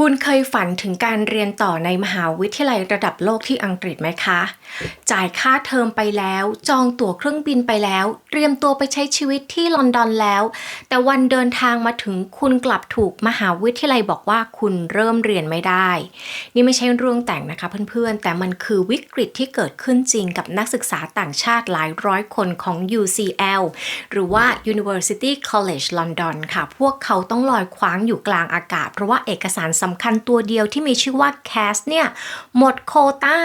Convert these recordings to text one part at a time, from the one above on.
คุณเคยฝันถึงการเรียนต่อในมหาวิทยาลัยระดับโลกที่อังกฤษไหมคะ จ่ายค่าเทอมไปแล้ว จองตั๋วเครื่องบินไปแล้ว เตรียมตัวไปใช้ชีวิตที่ลอนดอนแล้ว แต่วันเดินทางมาถึงคุณกลับถูกมหาวิทยาลัยบอกว่าคุณเริ่มเรียนไม่ได้ นี่ไม่ใช่เรื่องแต่งนะคะเพื่อนๆ แต่มันคือวิกฤตที่เกิดขึ้นจริงกับนักศึกษาต่างชาติหลายร้อยคนของ UCL หรือว่า University College London ค่ะ พวกเขาต้องลอยคว้างอยู่กลางอากาศ เพราะว่าเอกสารสำคัญตัวเดียวที่มีชื่อว่า CAS เนี่ยหมดโคตา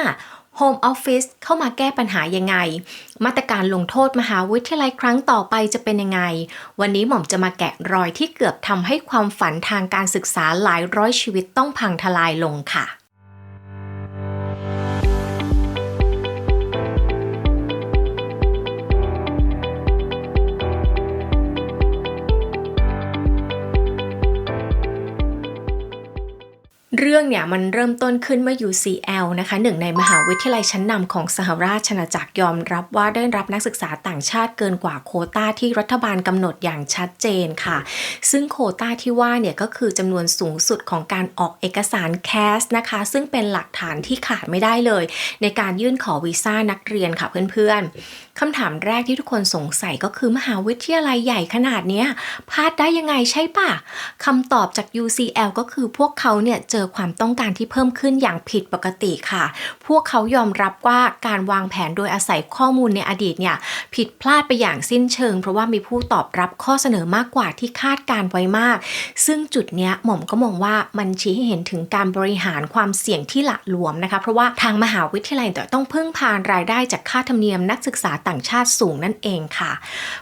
Home Office เข้ามาแก้ปัญหายังไง มาตรการลงโทษมหาวิทยาลัยครั้งต่อไปจะเป็นยังไง วันนี้หม่อมจะมาแกะรอยที่เกือบทำให้ความฝันทางการศึกษาหลายร้อยชีวิตต้องพังทลายลงค่ะ เรื่องเนี่ยมันเริ่มต้นขึ้นเมื่อ UCL นะคะหนึ่งในมหาวิทยาลัยชั้นนำของสหราชอาณาจักรยอมรับว่าได้รับนักศึกษาต่างชาติเกินกว่าโคต้าที่รัฐบาลกำหนดอย่างชัดเจนค่ะ ซึ่งโคต้าที่ว่าเนี่ยก็คือจำนวนสูงสุดของการออกเอกสาร CAS นะคะ ซึ่งเป็นหลักฐานที่ขาดไม่ได้เลย ในการยื่นขอวีซ่านักเรียนค่ะเพื่อนๆคำถามแรกที่ทุกคนสงสัยก็คือมหาวิทยาลัยใหญ่ขนาดนี้พลาดได้ยังไงใช่ปะคำตอบจาก UCL ก็คือพวกเขาเนี่ยเจอความต้องการที่เพิ่มขึ้นอย่างผิดปกติค่ะ พวกเขายอมรับว่าการวางแผนโดยอาศัยข้อมูลในอดีตเนี่ยผิดพลาดไปอย่างสิ้นเชิง เพราะว่ามีผู้ตอบรับข้อเสนอมากกว่าที่คาดการไว้มาก ซึ่งจุดเนี้ยหม่อมก็มองว่ามันชี้ให้เห็นถึงการบริหารความเสี่ยงที่หละหลวมนะคะ เพราะว่าทางมหาวิทยาลัยต้องพึ่งพานรายได้จากค่าธรรมเนียมนักศึกษาตางชาติสูงนั่นเองค่ะ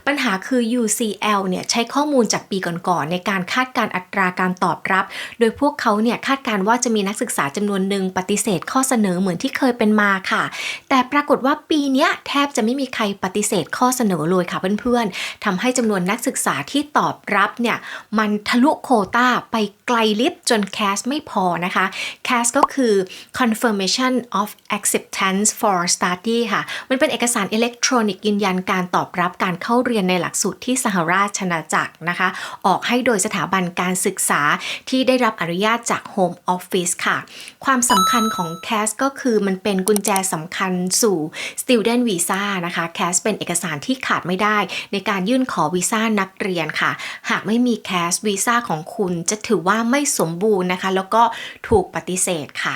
ปัญหาคือ UCL เนี่ยใช้ข้อมูลจากปีก่อนๆในการคาดการอัตราการตอบรับ โดยพวกเขาเนี่ยคาดการว่าจะมีนักศึกษาจำนวนหนึ่งปฏิเสธข้อเสนอเหมือนที่เคยเป็นมาค่ะ แต่ปรากฏว่าปีนี้แทบจะไม่มีใครปฏิเสธข้อเสนอเลยค่ะเพื่อนๆทำให้จำนวนนักศึกษาที่ตอบรับเนี่ยมันทะลุโคตาไปไกลลิฟจน CAS ไม่พอนะคะ CAS ก็คือ confirmation of acceptance for study ค่ะ มันเป็นเอกสารอิเล็กทรอนิกส์ยืนยันการตอบรับการเข้าเรียนในหลักสูตรที่สหราชอาณาจักรนะคะ ออกให้โดยสถาบันการศึกษาที่ได้รับอนุญาตจาก Home Office ค่ะ ความสำคัญของ CAS ก็คือมันเป็นกุญแจสำคัญสู่ Student Visa นะคะ CAS เป็นเอกสารที่ขาดไม่ได้ ในการยื่นขอวีซ่านักเรียนค่ะ หากไม่มี CAS วีซ่าของคุณจะถือว่าไม่สมบูรณ์นะคะ แล้วก็ถูกปฏิเสธค่ะ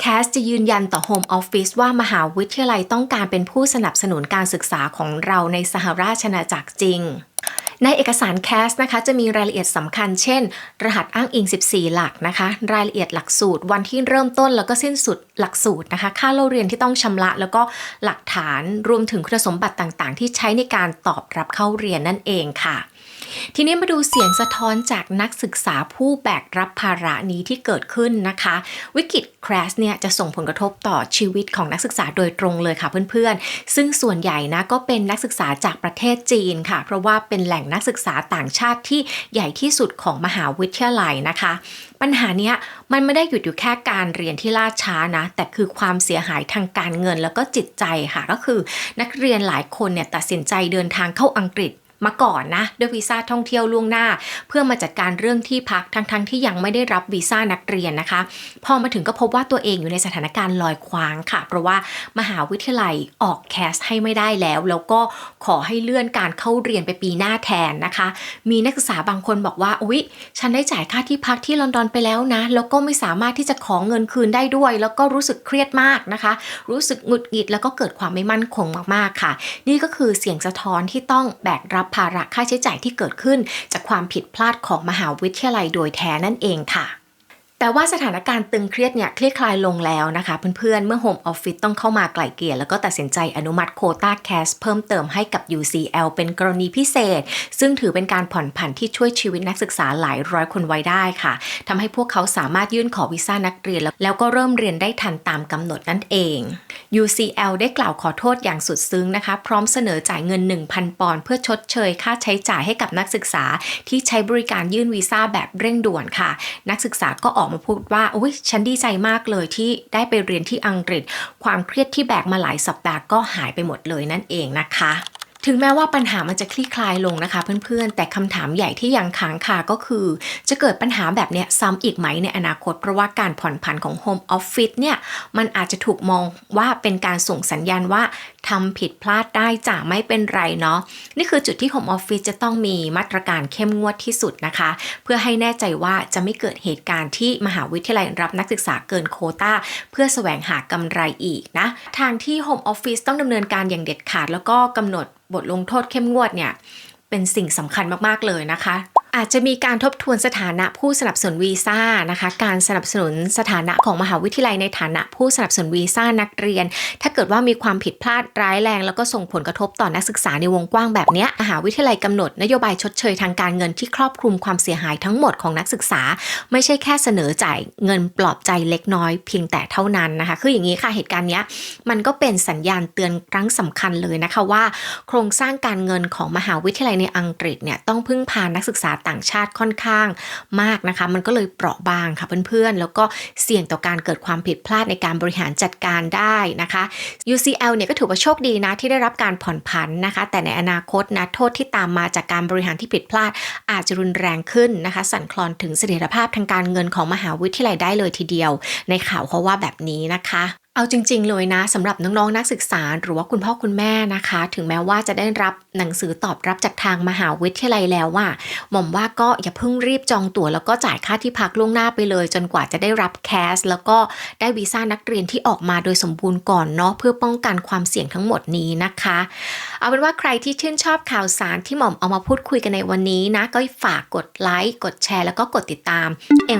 แคสจะยืนยันต่อ Home Office ว่ามหาวิทยาลัยต้องการเป็นผู้สนับสนุนการศึกษาของเราในสหราชอาณาจักรจริง ในเอกสารแคสนะคะจะมีรายละเอียดสำคัญ เช่น รหัสอ้างอิง 14 หลักนะคะ รายละเอียดหลักสูตร วันที่เริ่มต้นแล้วก็สิ้นสุดหลักสูตรนะคะ ค่าเล่าเรียนที่ต้องชำระแล้วก็หลักฐานรวมถึงคุณสมบัติต่างๆ ที่ใช้ในการตอบรับเข้าเรียนนั่นเองค่ะ ทีนี้มาดูเสียงสะท้อนจากนักศึกษาผู้แบกรับภาระนี้ที่เกิดขึ้นนะคะ วิกฤตคราสเนี่ยจะส่งผลกระทบต่อชีวิตของนักศึกษาโดยตรงเลยค่ะเพื่อนๆ ซึ่งส่วนใหญ่นะก็เป็นนักศึกษาจากประเทศจีนค่ะ เพราะว่าเป็นแหล่งนักศึกษาต่างชาติที่ใหญ่ที่สุดของมหาวิทยาลัยนะคะ ปัญหาเนี้ยมันไม่ได้หยุดอยู่แค่การเรียนที่ล่าช้านะ แต่คือความเสียหายทางการเงินแล้วก็จิตใจค่ะก็คือ นักเรียนหลายคนเนี่ยตัดสินใจเดินทางเข้าอังกฤษ มาก่อนนะด้วยวีซ่าท่องเที่ยวล่วงหน้า เพื่อมาจัดการเรื่องที่พักทั้งๆทที่ยังไม่ได้รับวีซ่านักเรียนนะคะ พอมาถึงก็พบว่าตัวเองอยู่ในสถานการณ์ลอยคว้างค่ะ เพราะว่ามหาวิทยาลัยออกแคสให้ไม่ได้แล้ว แล้วก็ขอให้เลื่อนการเข้าเรียนไปปีหน้าแทนนะคะ มีนักศึกษาบางคนบอกว่าอุ๊ยฉันได้จ่ายค่าที่พักที่ลอนดอนไปแล้วนะ แล้วก็ไม่สามารถที่จะขอเงินคืนได้ด้วย แล้วก็รู้สึกเครียดมากนะคะ รู้สึกหงุดหงิดแล้วก็เกิดความไม่มั่นคงมากๆค่ะ นี่ก็คือเสียงสะท้อนที่ต้องแบกรับภาระค่าใช้จ่ายที่เกิดขึ้น จากความผิดพลาดของมหาวิทยาลัยโดยแท้นั่นเองค่ะ แต่ว่าสถานการณ์ตึงเครียดเนี่ยคลี่คลายลงแล้วนะคะ เพื่อนๆ เมื่อ Home Office ต้องเข้ามาไกล่เกลี่ยแล้วก็ตัดสินใจอนุมัติโคต้าแคสเพิ่มเติมให้กับ UCL เป็นกรณีพิเศษ ซึ่งถือเป็นการผ่อนผันที่ช่วยชีวิตนักศึกษาหลายร้อยคนไว้ได้ค่ะทำให้พวกเขาสามารถยื่นขอวีซ่านักเรียน แล้วก็เริ่มเรียนได้ทันตามกำหนดนั่นเอง UCL ได้กล่าวขอโทษอย่างสุดซึ้งนะคะ พร้อมเสนอจ่ายเงิน 1,000 ปอนด์เพื่อชดเชย ค่าใช้จ่ายให้กับนักศึกษา ที่ใช้บริการยื่นวีซ่าแบบเร่งด่วนค่ะ นักศึกษาก็ออกมาพูดว่าโอ้ยฉันดีใจมากเลยที่ได้ไปเรียนที่อังกฤษ ความเครียดที่แบกมาหลายสัปดาห์ก็หายไปหมดเลยนั่นเองนะคะ ถึงแม้ว่าปัญหามันจะคลี่คลายลงนะคะเพื่อนๆ แต่คำถามใหญ่ที่ยังค้างคาก็คือ จะเกิดปัญหาแบบเนี้ยซ้ำอีกไหมในอนาคต เพราะว่าการผ่อนผันของ Home Office เนี่ยมันอาจจะถูกมองว่าเป็นการส่งสัญญาณว่าทำผิดพลาดได้จ้ะไม่เป็นไรเนาะนี่คือจุดที่ Home Office จะต้องมีมาตรการเข้มงวดที่สุดนะคะ เพื่อให้แน่ใจว่าจะไม่เกิดเหตุการณ์ที่มหาวิทยาลัยรับนักศึกษาเกินโคตาเพื่อแสวงหากำไรอีกนะทางที่ Home Office ต้องดำเนินการอย่างเด็ดขาดแล้วก็กำหนด บทลงโทษเข้มงวดเนี่ยเป็นสิ่งสำคัญมากๆเลยนะคะ อาจจะมีการทบทวนสถานะผู้สนับสนุนวีซ่านะคะ การสนับสนุนสถานะของมหาวิทยาลัยในฐานะผู้สนับสนุนวีซ่านักเรียน ถ้าเกิดว่ามีความผิดพลาดร้ายแรง แล้วก็ส่งผลกระทบต่อนักศึกษาในวงกว้างแบบนี้มหาวิทยาลัยกำหนดนโยบายชดเชยทางการเงินที่ครอบคลุมความเสียหายทั้งหมดของนักศึกษา ไม่ใช่แค่เสนอจ่ายเงินปลอบใจเล็กน้อยเพียงแต่เท่านั้นนะคะ คืออย่างนี้ค่ะเหตุการณ์เนี้ยมันก็เป็นสัญญาณเตือนครั้งสำคัญเลยนะคะว่า โครงสร้างการเงินของมหาวิทยาลัยในอังกฤษเนี่ยต้องพึ่งพานักศึกษาต่างชาติค่อนข้างมากนะคะ มันก็เลยเปราะบางค่ะเพื่อนๆ แล้วก็เสี่ยงต่อการเกิดความผิดพลาดในการบริหารจัดการได้นะคะ UCL เนี่ยก็ถือว่าโชคดีนะที่ได้รับการผ่อนผันนะคะ แต่ในอนาคตนะโทษที่ตามมาจากการบริหารที่ผิดพลาด อาจจะรุนแรงขึ้นนะคะ สั่นคลอนถึงเสถียรภาพทางการเงินของมหาวิทยาลัยได้เลยทีเดียว ในข่าวเขาว่าแบบนี้นะคะ เอาจริง ๆ เลยนะสำหรับน้องๆนักศึกษา หรือว่าคุณพ่อคุณแม่นะคะ ถึงแม้ว่าจะได้รับหนังสือตอบรับจากทางมหาวิทยาลัยแล้วว่าหม่อมว่าก็อย่าเพิ่งรีบจองตั๋วแล้วก็จ่ายค่าที่พักล่วงหน้าไปเลย จนกว่าจะได้รับแคส แล้วก็ได้วีซ่านักเรียนที่ออกมาโดยสมบูรณ์ก่อนเนาะเพื่อป้องกันความเสี่ยงทั้งหมดนี้นะคะ เอาเป็นว่าใครที่ชื่นชอบข่าวสารที่หม่อมเอามาพูดคุยกันในวันนี้นะก็ฝากกดไลค์กดแชร์ แล้วก็กดติดตาม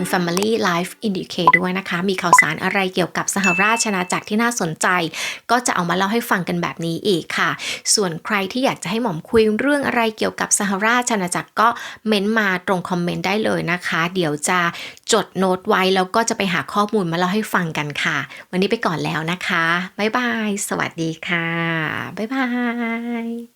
M Family Life Indicate ด้วยนะคะ มีข่าวสารอะไรเกี่ยวกับสหราชอาณาจากที่น่าสนใจ ก็จะเอามาเล่าให้ฟังกันแบบนี้อีกค่ะ ส่วนใครที่อยากจะให้หม่อมคุยเรื่องอะไรเกี่ยวกับสหราชอาณาจักรก็เม้นมาตรงคอมเมนต์ได้เลยนะคะ เดี๋ยวจะจดโน้ตไว้แล้วก็จะไปหาข้อมูลมาเล่าให้ฟังกันค่ะ วันนี้ไปก่อนแล้วนะคะ บ๊ายบาย สวัสดีค่ะ บ๊ายบาย